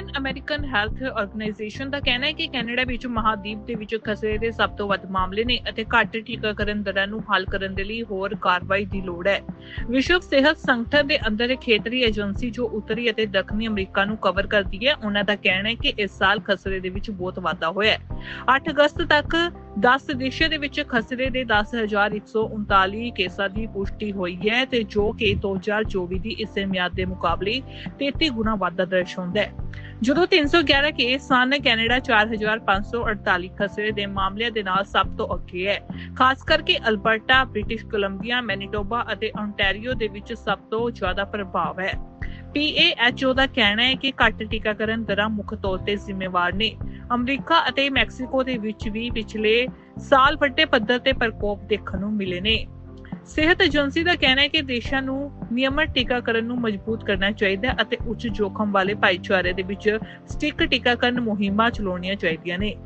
PAN American health organisation ਦਾ ਕਹਿਣਾ ਹੈ ਕਿ ਕੈਨੇਡਾ ਵਿੱਚ ਮਹਾਦੀਪ ਦੇ ਵਿੱਚ ਖਸਰੇ ਦੇ ਸਭ ਤੋਂ ਵੱਧ ਮਾਮਲੇ ਨੇ ਅਤੇ ਘੱਟ ਟੀਕਾਕਰਨ ਦਰਾਂ ਨੂੰ ਹੱਲ ਕਰਨ ਦੇ ਲਈ ਹੋਰ ਕਾਰਵਾਈ ਦੀ ਲੋੜ ਹੈ। ਵਿਸ਼ਵ ਸਿਹਤ ਸੰਗਠਨ ਦੇ ਅੰਦਰ ਖੇਤਰੀ ਏਜੰਸੀ ਜੋ ਉੱਤਰੀ ਅਤੇ ਦੱਖਣੀ ਅਮਰੀਕਾ ਨੂੰ ਕਵਰ ਕਰਦੀ ਹੈ, ਉਹਨਾਂ ਦਾ ਕਹਿਣਾ ਹੈ ਕਿ ਇਸ ਸਾਲ ਖਸਰੇ ਦੇ ਵਿੱਚ ਬਹੁਤ ਵਾਧਾ ਹੋਇਆ ਹੈ। 8 ਅਗਸਤ ਤੱਕ 10 ਦੇਸ਼ਾਂ ਦੇ ਵਿੱਚ ਖਸਰੇ ਦੇ 10139 ਕੇਸਾਂ ਦੀ ਪੁਸ਼ਟੀ ਹੋਈ ਹੈ ਤੇ ਜੋ ਕਿ 2024 ਦੀ ਇਸੇ ਮਿਆਦ ਦੇ ਮੁਕਾਬਲੇ 33 ਗੁਣਾ ਵਾਧਾ ਹੁੰਦਾ ਹੈ। ਜਦੋਂ 311 ਕੇਸ ਸਨ, ਕੈਨੇਡਾ 4548 ਖਸਰੇ ਦੇ ਮਾਮਲਿਆਂ ਦੇ ਨਾਲ ਸਭ ਤੋਂ ਅੱਗੇ ਹੈ। ਖਾਸ ਕਰਕੇ ਅਲਬਰਟਾ, ਬ੍ਰਿਟਿਸ਼ ਕੋਲੰਬੀਆ, ਮੈਨੀਟੋਬਾ ਅਤੇ ontario ਦੇ ਵਿੱਚ ਸਭ ਤੋਂ ਜ਼ਿਆਦਾ ਪ੍ਰਭਾਵ ਹੈ। PAHO ਦਾ ਕਹਿਣਾ ਹੈ ਕਿ ਘੱਟ ਟੀਕਾਕਰਨ ਦਰਾਂ ਮੁੱਖ ਤੌਰ ਤੇ ਜ਼ਿੰਮੇਵਾਰ ਨੇ। ਅਮਰੀਕਾ ਅਤੇ ਮੈਕਸੀਕੋ ਦੇ ਵਿੱਚ ਵੀ ਪਿਛਲੇ ਸਾਲ ਵੱਡੇ ਪੱਧਰ ਤੇ ਪ੍ਰਕੋਪ ਦੇਖਣ ਨੂੰ ਮਿਲੇ ਨੇ। ਸਿਹਤ ਏਜੰਸੀ ਦਾ ਕਹਿਣਾ ਹੈ ਕਿ ਦੇਸ਼ਾਂ ਨੂੰ ਨਿਯਮਤ ਟੀਕਾਕਰਨ ਨੂੰ ਮਜ਼ਬੂਤ ਕਰਨਾ ਚਾਹੀਦਾ ਹੈ ਅਤੇ ਉੱਚ ਜੋਖਮ ਵਾਲੇ ਭਾਈਚਾਰੇ ਦੇ ਵਿੱਚ ਸਟਿਕ ਟੀਕਾਕਰਨ ਮੁਹਿੰਮਾਂ ਚਲਾਉਣੀਆਂ ਚਾਹੀਦੀਆਂ ਨੇ।